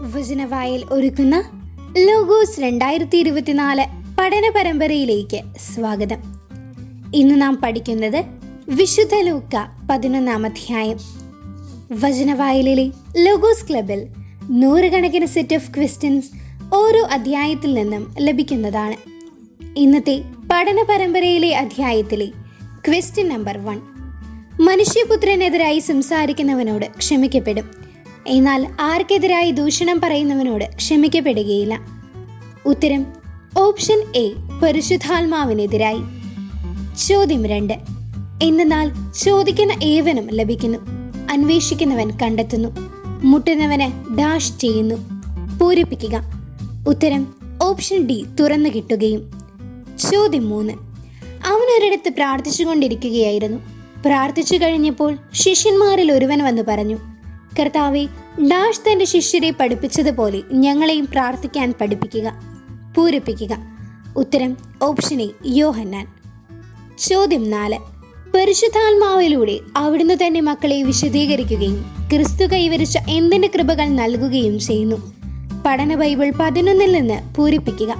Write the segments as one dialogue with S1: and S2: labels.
S1: വചനവായൽ ഒരുക്കുന്ന ലോഗോസ് രണ്ടായിരത്തി ഇരുപത്തിനാല് പഠന പരമ്പരയിലേക്ക് സ്വാഗതം. ഇന്ന് നാം പഠിക്കുന്നത് വിശുദ്ധ ലൂക്ക പതിനൊന്നാം അധ്യായം. വചനവായലിലെ ലോഗോസ് ക്ലബിൽ നൂറുകണക്കിന് സെറ്റ് ഓഫ് ക്വസ്റ്റ്യൻസ് ഓരോ അധ്യായത്തിൽ നിന്നും ലഭിക്കുന്നതാണ്. ഇന്നത്തെ പഠന പരമ്പരയിലെ അധ്യായത്തിലെ ക്വസ്റ്റ്യൻ നമ്പർ വൺ മനുഷ്യപുത്രനെതിരായി സംസാരിക്കുന്നവനോട് ക്ഷമിക്കപ്പെടും. എന്നാൽ ആർക്കെതിരായി ദൂഷണം പറയുന്നവനോട് ക്ഷമിക്കപ്പെടുകയില്ല. ഉത്തരം ഓപ്ഷൻ എ പരിശുദ്ധാത്മാവിനെതിരായി. ചോദ്യം രണ്ട് എന്നാൽ ചോദിക്കുന്ന ഏവനും ലഭിക്കുന്നു അന്വേഷിക്കുന്നവൻ കണ്ടെത്തുന്നു മുട്ടുന്നവന് ഡാഷ് ചെയ്യുന്നു പൂരിപ്പിക്കുക. ഉത്തരം ഓപ്ഷൻ ഡി തുറന്നു കിട്ടുകയും. ചോദ്യം മൂന്ന് അവനൊരിടത്ത് പ്രാർത്ഥിച്ചുകൊണ്ടിരിക്കുകയായിരുന്നു. പ്രാർത്ഥിച്ചു കഴിഞ്ഞപ്പോൾ ശിഷ്യന്മാരിൽ ഒരുവൻ വന്ന് പറഞ്ഞു കർത്താവെ ഡാഷ് തന്റെ ശിഷ്യരെ പഠിപ്പിച്ചതുപോലെ ഞങ്ങളെയും പ്രാർത്ഥിക്കാൻ പഠിപ്പിക്കുക പൂരിപ്പിക്കുക. ഉത്തരം ഓപ്ഷൻ എ യോഹന്നാൻ. ചോദ്യം നാല്. പരിശുദ്ധാത്മാവിലൂടെ അവിടുന്ന് തന്നെ മക്കളെ വിശദീകരിക്കുകയും ക്രിസ്തു കൈവരിച്ച എന്തിന്റെ കൃപകൾ നൽകുകയും ചെയ്യുന്നു. പഠന ബൈബിൾ പതിനൊന്നിൽ നിന്ന് പൂരിപ്പിക്കുക.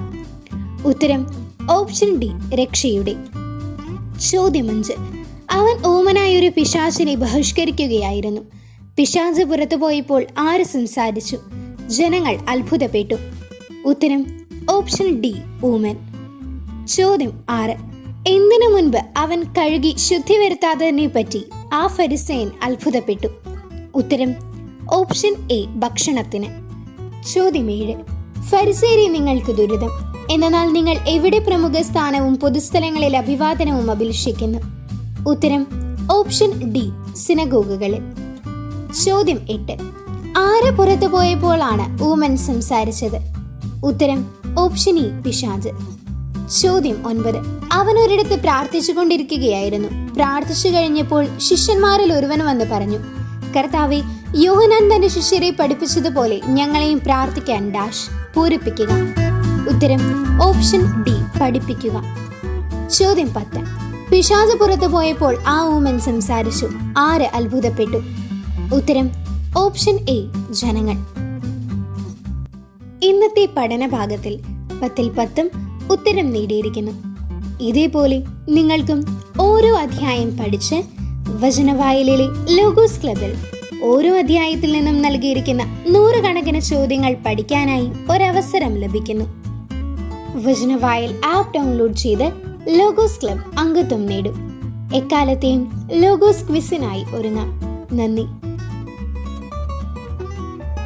S1: ഉത്തരം ഓപ്ഷൻ ഡി രക്ഷയുടെ. ചോദ്യം അഞ്ച്. അവൻ ഓമനായ ഒരു പിശാചിനെ ബഹിഷ്കരിക്കുകയായിരുന്നു. പിശാച് പുറത്തു പോയപ്പോൾ ആര് സംസാരിച്ചു? ജനങ്ങൾ അത്ഭുതപ്പെട്ടു. ഉത്തരം ഓപ്ഷൻ ഡി ഊമൻ ചോദ്യം ആറ്. എന്തിനു മുൻപ് അവൻ കഴുകി ശുദ്ധി വരുത്താത്തതിനെ പറ്റി ആ ഫരിസയൻ അത്ഭുതപ്പെട്ടു. ഉത്തരം ഓപ്ഷൻ എ ഭക്ഷണത്തിന്. ചോദ്യം ഏഴ്. ഫരിസേരി നിങ്ങൾക്ക് ദുരിതം. എന്നാൽ നിങ്ങൾ എവിടെ പ്രമുഖ സ്ഥാനവും പൊതുസ്ഥലങ്ങളിൽ അഭിവാദനവും അഭിലഷിക്കുന്നു? ഉത്തരം ഓപ്ഷൻ ഡി സിനഗോഗുകളിൽ. ചോദ്യം എട്ട്. ആര് പുറത്തു പോയപ്പോഴാണ് ഊമൻ സംസാരിച്ചത്? ഉത്തരം ഓപ്ഷൻ ഇ പിശാജ്. ചോദ്യം ഒൻപത്. അവൻ ഒരിടത്ത് പ്രാർത്ഥിച്ചു കൊണ്ടിരിക്കുകയായിരുന്നു. പ്രാർത്ഥിച്ചു കഴിഞ്ഞപ്പോൾ ശിഷ്യന്മാരിൽ ഒരുവൻ വന്ന് പറഞ്ഞു കർത്താവെ യോഹനാൻ തന്റെ ശിഷ്യരെ പഠിപ്പിച്ചതുപോലെ ഞങ്ങളെയും പ്രാർത്ഥിക്കാൻ ഡാഷ് പൂരിപ്പിക്കുക. ഉത്തരം ഓപ്ഷൻ ഡി പഠിപ്പിക്കുക. ചോദ്യം പത്ത്. പിശാജ് പുറത്തു പോയപ്പോൾ ആ ഊമൻ സംസാരിച്ചു ആര് അത്ഭുതപ്പെട്ടു? ഉത്തരം ഓപ്ഷൻ എ ജനങ്ങൾ. ഇന്നത്തെ പഠന ഭാഗത്തിൽ പത്തിൽ പത്തും ഉത്തരം നേടിയിരിക്കുന്നു. ഇതേപോലെ നിങ്ങൾക്കും ഓരോ അധ്യായം പഠിച്ച് വചനവായലിലെ ലോഗോസ് ക്ലബിൽ ഓരോ അധ്യായത്തിൽ നിന്നും നൽകിയിരിക്കുന്ന നൂറുകണക്കിന് ചോദ്യങ്ങൾ പഠിക്കാനായി ഒരവസരം ലഭിക്കുന്നു. വചനവായൽ ആപ്പ് ഡൗൺലോഡ് ചെയ്ത് ലോഗോസ് ക്ലബ് അംഗത്വം നേടും. എക്കാലത്തെയും ലോഗോസ് ക്വിസിനായി ഒരുങ്ങാം. നന്ദി.